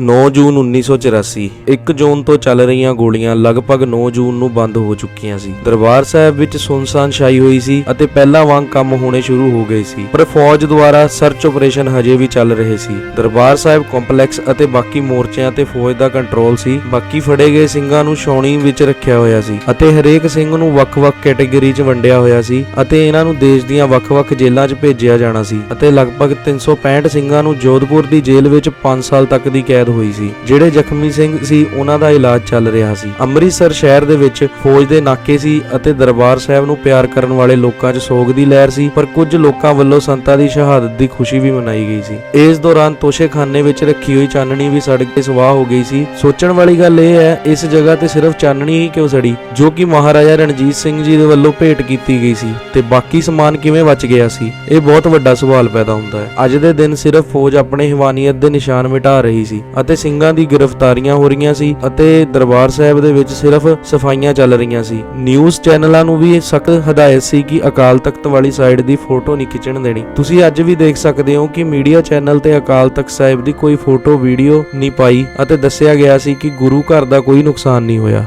9 ਜੂਨ 1984 1 ਜੂਨ ਤੋਂ ਚੱਲ ਰਹੀਆਂ ਗੋਲੀਆਂ ਲਗਭਗ 9 ਜੂਨ ਨੂੰ ਬੰਦ ਹੋ ਚੁੱਕੀਆਂ ਸੀ। ਦਰਬਾਰ ਸਾਹਿਬ ਵਿੱਚ ਸੁਨਸਾਨ ਛਾਈ ਹੋਈ ਸੀ ਅਤੇ ਪਹਿਲਾਂ ਵਾਂਗ ਕੰਮ ਹੋਣੇ ਸ਼ੁਰੂ ਹੋ ਗਏ ਸੀ। ਪਰ ਫੌਜ ਦੁਆਰਾ ਸਰਚ ਆਪਰੇਸ਼ਨ ਹਜੇ ਵੀ ਚੱਲ ਰਹੇ ਸੀ। ਦਰਬਾਰ ਸਾਹਿਬ ਕੰਪਲੈਕਸ ਅਤੇ ਬਾਕੀ ਮੋਰਚਿਆਂ ਤੇ ਫੌਜ ਦਾ ਕੰਟਰੋਲ ਸੀ। ਬਾਕੀ ਫੜੇ ਗਏ ਸਿੰਘਾਂ ਨੂੰ ਛਾਉਣੀ ਵਿੱਚ ਰੱਖਿਆ ਹੋਇਆ ਸੀ ਅਤੇ ਹਰੇਕ ਸਿੰਘ ਨੂੰ ਵੱਖ-ਵੱਖ ਕੈਟਾਗਰੀ 'ਚ ਵੰਡਿਆ ਹੋਇਆ ਸੀ ਅਤੇ ਇਹਨਾਂ ਨੂੰ ਦੇਸ਼ ਦੀਆਂ ਵੱਖ-ਵੱਖ ਜੇਲ੍ਹਾਂ 'ਚ ਭੇਜਿਆ ਜਾਣਾ ਸੀ ਅਤੇ ਲਗਭਗ 365 ਸਿੰਘਾਂ ਨੂੰ ਜੋਧਪੁਰ ਦੀ ਜੇਲ੍ਹ ਵਿੱਚ 5 ਸਾਲ ਤੱਕ ਦੀ ਕੈਦ ਹੋਈ ਸੀ। ਜਿਹੜੇ ਜ਼ਖਮੀ ਸਿੰਘ ਸੀ, ਉਹਨਾਂ ਦਾ ਇਲਾਜ ਚੱਲ ਰਿਹਾ ਸੀ। ਅੰਮ੍ਰਿਤਸਰ ਸ਼ਹਿਰ ਦੇ ਵਿੱਚ ਫੌਜ ਦੇ ਨਾਕੇ ਸੀ ਅਤੇ ਦਰਬਾਰ ਸਾਹਿਬ ਨੂੰ ਪਿਆਰ ਕਰਨ ਵਾਲੇ ਲੋਕਾਂ 'ਚ ਸੋਗ ਦੀ ਲਹਿਰ ਸੀ, ਪਰ ਕੁਝ ਲੋਕਾਂ ਵੱਲੋਂ ਸੰਤਾਂ ਦੀ ਸ਼ਹਾਦਤ ਦੀ ਖੁਸ਼ੀ ਵੀ ਮਨਾਈ ਗਈ ਸੀ। ਇਸ ਦੌਰਾਨ ਤੋਸ਼ੇਖਾਨੇ ਵਿੱਚ ਰੱਖੀ ਹੋਈ ਚਾਨਣੀ ਵੀ ਸੜ ਕੇ ਸਵਾਹ ਹੋ ਗਈ ਸੀ। ਸੋਚਣ ਵਾਲੀ ਗੱਲ ਇਹ ਹੈ, ਇਸ ਜਗ੍ਹਾ ਤੇ ਸਿਰਫ ਚਾਨਣੀ ਹੀ ਕਿਉਂ ਸੜੀ, ਜੋ ਕਿ ਮਹਾਰਾਜਾ ਰਣਜੀਤ ਸਿੰਘ ਜੀ ਦੇ ਵੱਲੋਂ ਭੇਟ ਕੀਤੀ ਗਈ ਸੀ ਤੇ ਬਾਕੀ ਸਮਾਨ ਕਿਵੇਂ ਬਚ ਗਿਆ ਸੀ, ਇਹ ਬਹੁਤ ਵੱਡਾ ਸਵਾਲ ਪੈਦਾ ਹੁੰਦਾ ਹੈ। ਅੱਜ ਦੇ ਦਿਨ ਸਿਰਫ ਫੌਜ ਆਪਣੇ ਹਵਾਨੀਅਤ ਦੇ ਨਿਸ਼ਾਨ ਮਿਟਾ ਰਹੀ ਸੀ। ਅਤੇ ਸਿੰਘਾਂ ਦੀ ਗ੍ਰਿਫਤਾਰੀਆਂ ਹੋ ਰਹੀਆਂ ਸੀ ਅਤੇ ਦਰਬਾਰ ਸਾਹਿਬ ਦੇ ਵਿੱਚ ਸਿਰਫ ਸਫਾਈਆਂ ਚੱਲ ਰਹੀਆਂ ਸੀ। ਨਿਊਜ਼ ਚੈਨਲਾਂ ਨੂੰ ਵੀ ਸਖਤ ਹਦਾਇਤ ਸੀ ਕਿ ਅਕਾਲ ਤਖਤ ਵਾਲੀ ਸਾਈਡ ਦੀ ਫੋਟੋ ਨਹੀਂ ਖਿੱਚਣ ਦੇਣੀ। ਤੁਸੀਂ ਅੱਜ ਵੀ ਦੇਖ ਸਕਦੇ ਹੋ ਕਿ ਮੀਡੀਆ ਚੈਨਲ ਤੇ ਅਕਾਲ ਤਖਤ ਸਾਹਿਬ ਦੀ ਕੋਈ ਫੋਟੋ ਵੀਡੀਓ ਨਹੀਂ ਪਾਈ ਅਤੇ ਦੱਸਿਆ ਗਿਆ ਸੀ ਕਿ ਗੁਰੂ ਘਰ ਦਾ ਕੋਈ ਨੁਕਸਾਨ ਨਹੀਂ ਹੋਇਆ।